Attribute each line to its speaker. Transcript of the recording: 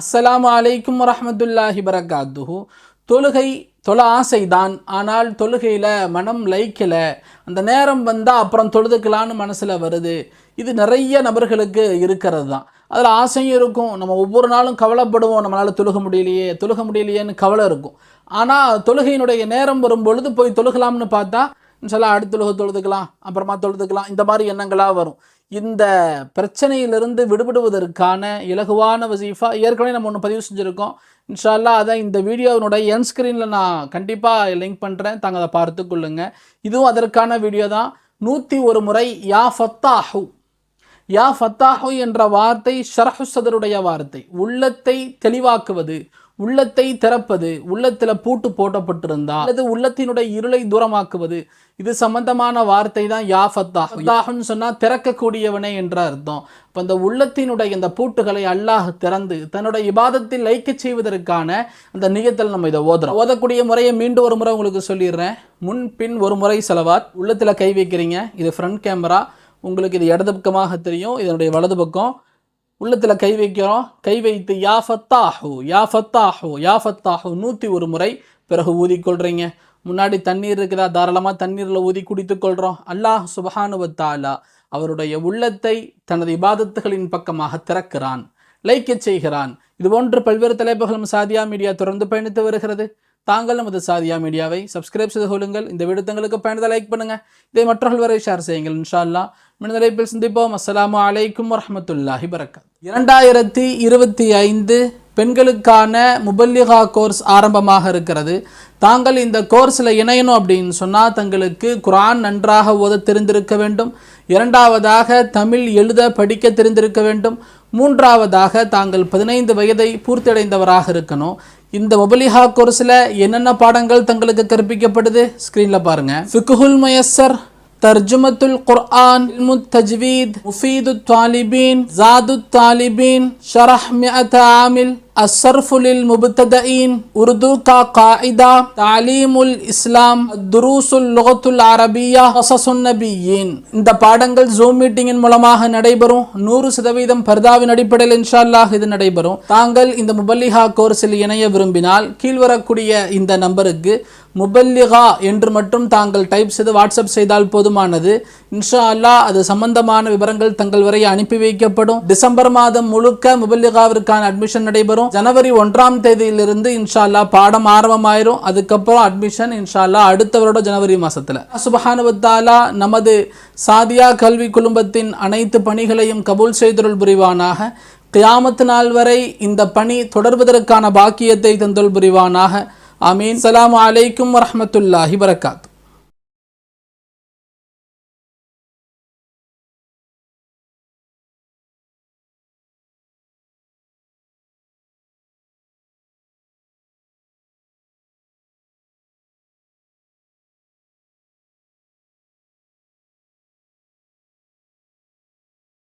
Speaker 1: அஸ்ஸலாமு அலைக்கும் வரமத்துல்லாஹி பரகாத்துஹு தொழுகை தொழ ஆசைதான். ஆனால் தொழுகையில் மனம் லைக்கலை. அந்த நேரம் வந்தால் அப்புறம் தொழுதுக்கலான்னு மனசில் வருது. இது நிறைய நபர்களுக்கு இருக்கிறது தான் அதில் ஆசையும் இருக்கும். நம்ம ஒவ்வொரு நாளும் கவலைப்படுவோம். நம்மளால் தொழுக முடியலையே தொழுக முடியலையேன்னு கவலை இருக்கும். ஆனால் தொழுகையினுடைய நேரம் வரும் பொழுது போய் தொழுகலாம்னு பார்த்தா இன்ஷால்லா அடுத்த தொழுக தொழுதுக்கலாம் அப்புறமா தொழுதுக்கலாம். இந்த மாதிரி எண்ணங்களாக வரும். இந்த பிரச்சனையிலிருந்து விடுபடுவதற்கான இலகுவான வசீஃபா ஏற்கனவே நம்ம ஒன்று பதிவு செஞ்சுருக்கோம். இன்ஷால்லா அதை இந்த வீடியோவினுடைய என் ஸ்க்ரீனில் நான் கண்டிப்பாக லிங்க் பண்ணுறேன் தாங்க அதை பார்த்து கொள்ளுங்கள் இதுவும் அதற்கான வீடியோ தான். நூற்றி ஒரு முறை யா ஃபத்தாஹூ யா ஃபத்தாஹு என்ற வார்த்தை ஷரஹு சதருடைய வார்த்தை. உள்ளத்தை தெளிவாக்குவது உள்ளத்தை திறப்பது உள்ளத்தில் பூட்டு போட்டப்பட்டிருந்தா அல்லது உள்ளத்தினுடைய இருளை தூரமாக்குவது இது சம்பந்தமான வார்த்தை தான் யா ஃபத்தாஹ். ஃபத்தாஹுன்னு சொன்னால் திறக்கக்கூடியவனே என்ற அர்த்தம். இப்போ அந்த உள்ளத்தினுடைய இந்த பூட்டுகளை அல்லாஹ் திறந்து தன்னுடைய இபாதத்தில் லைக்க செய்வதற்கான அந்த நிகத்தில் நம்ம இதை ஓதுறோம். ஓதக்கூடிய முறையை மீண்டும் ஒரு முறை உங்களுக்கு சொல்லிடுறேன். முன் பின் ஒரு முறை செலவாத். உள்ளத்தில் கை வைக்கிறீங்க. இது ஃப்ரண்ட் கேமரா உங்களுக்கு இது இடது பக்கமாக தெரியும் இதனுடைய வலது பக்கம். உள்ளத்தில் கை வைக்கிறோம். கை வைத்து யா ஃபத்தாஹு யா ஃபத்தாஹு யா ஃபத்தாஹு நூற்றி ஒரு முறை பிறகு ஊதிக்கொள்கிறீங்க முன்னாடி தண்ணீர் இருக்குதா? தாராளமாக தண்ணீரில் ஊதி குடித்து கொள்கிறோம் அல்லாஹ் சுபஹானுவத்தாலா அவருடைய உள்ளத்தை தனது இபாதத்துகளின் பக்கமாக திறக்கிறான் லைக்கச் செய்கிறான். இதுபோன்று பல்வேறு தலைப்புகளும் சாதியா மீடியா தொடர்ந்து பயணித்து வருகிறது. தாங்கள் நமது சாதியா மீடியாவை சப்ஸ்கிரைப் செய்து கொள்ளுங்கள். இந்த விடுத்தங்களுக்கு பயணத்தை லைக் பண்ணுங்கள் இதை மற்றவர்கள் வரை ஷேர் செய்யுங்கள். இன்ஷா அல்லா மின்னலைப்பில் சந்திப்போம். அஸ்லாம் அலைக்கும் வரமத்துல்லாஹி வரகாத் இரண்டாயிரத்தி இருபத்தி ஐந்து பெண்களுக்கான முபல்லிகா கோர்ஸ் ஆரம்பமாக இருக்கிறது. தாங்கள் இந்த கோர்ஸில் இணையணும் அப்படின்னு சொன்னால் தங்களுக்கு குரான் நன்றாக ஓத தெரிந்திருக்க வேண்டும். இரண்டாவதாக தமிழ் எழுத படிக்க தெரிந்திருக்க வேண்டும். மூன்றாவதாக தாங்கள் பதினைந்து வயதை பூர்த்தியடைந்தவராக இருக்கணும். இந்த மொபலிஹா கோர்ஸில் என்னென்ன பாடங்கள் தங்களுக்கு கற்பிக்கப்படுது? ஸ்க்ரீனில் பாருங்கள் ஃபிகுல் மயஸ்ஸர் தர்ஜுமத்துல் குர்ஆன் தஜ்வீத் முஃபீது தாலிபீன் ஜாது தாலிபீன் ஷரஹ் மியத் ஆமில் الصرف للمبتدئين اردو کا قاعدہ تعلیم الاسلام دروس اللغة العربية قصص النبيين இந்த பாடங்கள் ஜூம் மீட்டிங்கின் மூலமாக நடைபெறும் நூறு சதவீதம் பர்தாவின் அடிப்படையில் இன்ஷா அல்லாஹ் இது நடைபெறும் தாங்கள் இந்த முபல்லிஹா கோர்ஸில் இணைய விரும்பினால் கீழ்வரக்கூடிய இந்த நம்பருக்கு முபல்லிகா என்று மட்டும் தாங்கள் டைப் செய்து வாட்ஸ்அப் செய்தால் போதுமானது இன்ஷா அல்லா அது சம்பந்தமான விவரங்கள் தங்கள் வரை அனுப்பி வைக்கப்படும். டிசம்பர் மாதம் முழுக்க முபல்லிகாவிற்கான அட்மிஷன் நடைபெறும். ஜனவரி ஒன்றாம் தேதியிலிருந்து இன்ஷா அல்லா பாடம் ஆரம்பமாயிரும். அதுக்கப்புறம் அட்மிஷன் இன்ஷா அல்லாஹ் அடுத்த வருடம் ஜனவரி மாசத்துல. சுபஹானுவத்தாலா நமது சாதியா கல்வி குழுமத்தின் அனைத்து பணிகளையும் கபூல் செய்தருள் புரிவானாக. கியாமத்து நாள் வரை இந்த பணி தொடர்வதற்கான பாக்கியத்தை தந்துள் புரிவானாக. ஆமீன். சலாம் அலைக்கும் வரமத்துல்லாஹி வரகாத்து